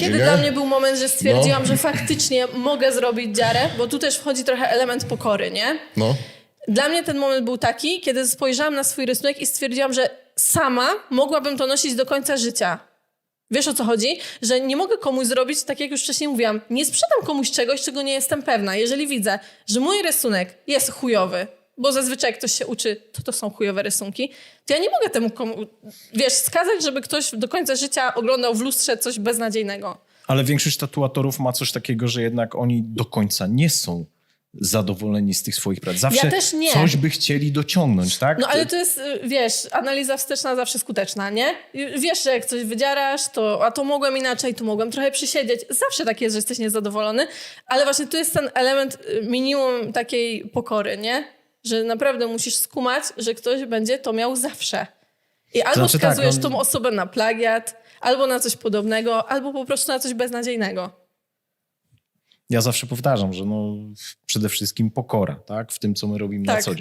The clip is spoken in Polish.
Kiedy Nie? dla mnie był moment, że stwierdziłam, No. że faktycznie mogę zrobić dziarę, bo tu też wchodzi trochę element pokory, nie? No. Dla mnie ten moment był taki, kiedy spojrzałam na swój rysunek i stwierdziłam, że sama mogłabym to nosić do końca życia. Wiesz o co chodzi? Że nie mogę komuś zrobić, tak jak już wcześniej mówiłam, nie sprzedam komuś czegoś, czego nie jestem pewna. Jeżeli widzę, że mój rysunek jest chujowy, bo zazwyczaj jak ktoś się uczy, to to są chujowe rysunki, to ja nie mogę temu komu, wiesz, skazać, żeby ktoś do końca życia oglądał w lustrze coś beznadziejnego. Ale większość tatuatorów ma coś takiego, że jednak oni do końca nie są zadowoleni z tych swoich prac. Zawsze też nie. coś by chcieli dociągnąć, tak? No ale to jest, y, wiesz, analiza wsteczna zawsze skuteczna, nie? Y, Wiesz, że jak coś wydziarasz, to a to mogłem inaczej, tu mogłem trochę przysiedzieć. Zawsze tak jest, że jesteś niezadowolony, ale właśnie tu jest ten element y, minimum takiej pokory, nie? Że naprawdę musisz skumać, że ktoś będzie to miał zawsze. I albo Znaczy tak, skazujesz no- tą osobę na plagiat, albo na coś podobnego, albo po prostu na coś beznadziejnego. Ja zawsze powtarzam, że no, przede wszystkim pokora, tak? W tym, co my robimy na Tak. co dzień.